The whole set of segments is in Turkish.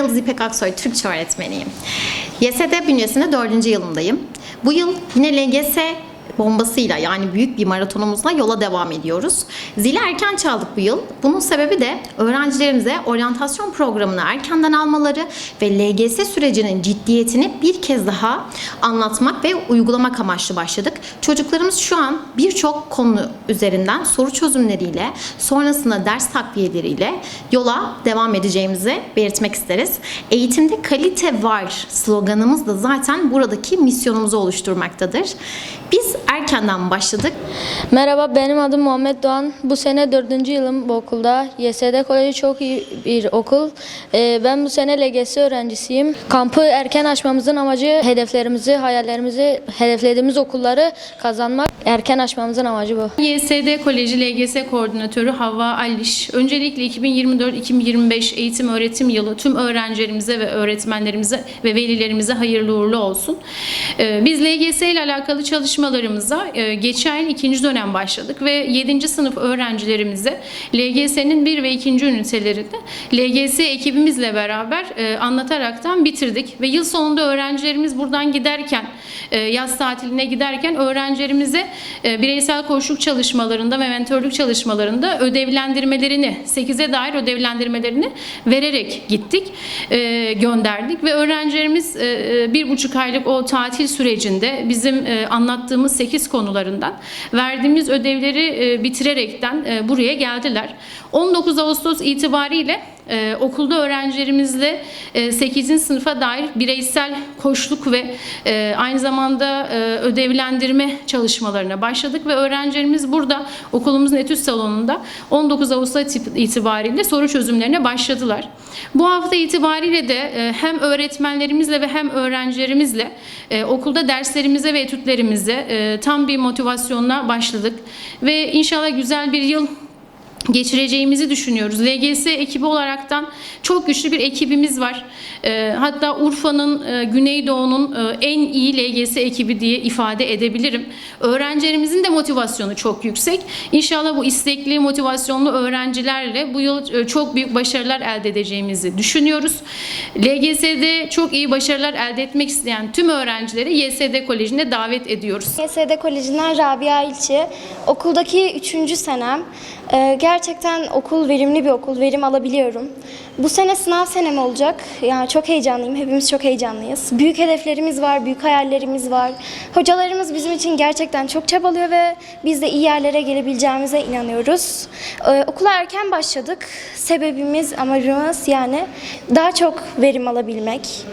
Yıldız İpek Aksoy Türkçe öğretmeniyim. YSD bünyesinde 4. yılındayım. Bu yıl yine LGS bombasıyla yani büyük bir maratonumuzla yola devam ediyoruz. Zili erken çaldık bu yıl. Bunun sebebi de öğrencilerimize oryantasyon programını erkenden almaları ve LGS sürecinin ciddiyetini bir kez daha anlatmak ve uygulamak amaçlı başladık. Çocuklarımız şu an birçok konu üzerinden soru çözümleriyle sonrasında ders takviyeleriyle yola devam edeceğimizi belirtmek isteriz. Eğitimde kalite var sloganımız da zaten buradaki misyonumuzu oluşturmaktadır. Biz erkenden başladık. Merhaba benim adım Muhammed Doğan. Bu sene dördüncü yılım bu okulda. YSD Koleji çok iyi bir okul. Ee, ben bu sene LGS öğrencisiyim. Kampı erken açmamızın amacı hedeflerimizi, hayallerimizi, hedeflediğimiz okulları kazanmak. Erken açmamızın amacı bu. YSD Koleji LGS Koordinatörü Havva Alliş. Öncelikle 2024-2025 eğitim öğretim yılı tüm öğrencilerimize ve öğretmenlerimize ve velilerimize hayırlı uğurlu olsun. Ee, Biz LGS ile alakalı çalışmalarımıza e, geçen yıl ikinci dönem başladık ve 7. sınıf öğrencilerimize LGS'nin 1 ve 2. ünitelerinde LGS ekibimizle beraber e, anlataraktan bitirdik ve yıl sonunda öğrencilerimiz buradan giderken e, yaz tatiline giderken öğrencilerimize bireysel koçluk çalışmalarında ve mentörlük çalışmalarında ödevlendirmelerini 8'e dair ödevlendirmelerini vererek gittik gönderdik ve öğrencilerimiz bir buçuk aylık o tatil sürecinde bizim e, anlattığımız 8 konularından verdiğimiz ödevleri e, bitirerekten e, buraya geldiler. 19 Ağustos itibariyle ee, okulda öğrencilerimizle e, 8. sınıfa dair bireysel koçluk ve e, aynı zamanda e, ödevlendirme çalışmalarına başladık ve öğrencilerimiz burada okulumuzun etüt salonunda 19 Ağustos itibariyle soru çözümlerine başladılar. Bu hafta itibariyle de e, hem öğretmenlerimizle ve hem öğrencilerimizle e, okulda derslerimize ve etütlerimize e, tam bir motivasyonla başladık ve inşallah güzel bir yıl geçireceğimizi düşünüyoruz. LGS ekibi olaraktan çok güçlü bir ekibimiz var. Ee, hatta Urfa'nın, e, Güneydoğu'nun e, en iyi LGS ekibi diye ifade edebilirim. Öğrencilerimizin de motivasyonu çok yüksek. İnşallah bu istekli, motivasyonlu öğrencilerle bu yıl e, çok büyük başarılar elde edeceğimizi düşünüyoruz. LGS'de çok iyi başarılar elde etmek isteyen tüm öğrencileri YSD Koleji'ne davet ediyoruz. YSD Koleji'nden Rabia İlçi. Okuldaki üçüncü senem. Ee, gerçekten okul verimli bir okul, verim alabiliyorum. Bu sene sınav senem olacak. Yani çok heyecanlıyım, hepimiz çok heyecanlıyız. Büyük hedeflerimiz var, büyük hayallerimiz var. Hocalarımız bizim için gerçekten çok çabalıyor ve biz de iyi yerlere gelebileceğimize inanıyoruz. Ee, okula erken başladık. Sebebimiz, amacımız yani daha çok verim alabilmek,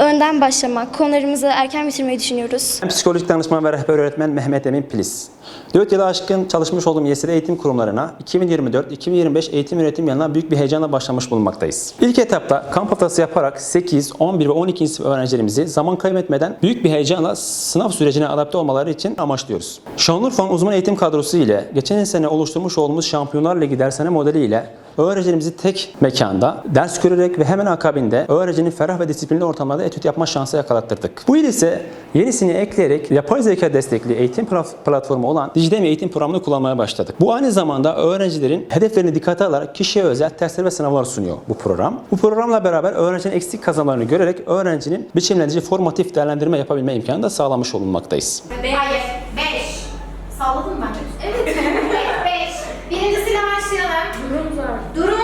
önden başlamak, konularımızı erken bitirmeyi düşünüyoruz. Psikolojik danışman ve rehber öğretmen Mehmet Emin Pilis. 4 yılı aşkın çalışmış olduğum YSD eğitim kurumlarına 2024-2025 eğitim öğretim yılına büyük bir heyecanla başlamış bulunmaktayız. İlk etapta kamp haftası yaparak 8, 11 ve 12. sınıf öğrencilerimizi zaman kaybetmeden büyük bir heyecanla sınav sürecine adapte olmaları için amaçlıyoruz. Şanlıurfa'nın uzman eğitim kadrosu ile geçen sene oluşturmuş olduğumuz Şampiyonlar Ligi dershane modeli ile öğrencilerimizi tek mekanda ders görerek ve hemen akabinde öğrencinin ferah ve disiplinli ortamlarda etüt yapma şansı yakalattırdık. Bu yıl ise yenisini ekleyerek yapay zeka destekli eğitim plat- platformu olan Dijdem Eğitim Programı'nı kullanmaya başladık. Bu aynı zamanda öğrencilerin hedeflerini dikkate alarak kişiye özel testler ve sınavlar sunuyor bu program. Bu programla beraber öğrencinin eksik kazanımlarını görerek öğrencinin biçimlendirici formatif değerlendirme yapabilme imkanı da sağlamış olunmaktayız. Hayır.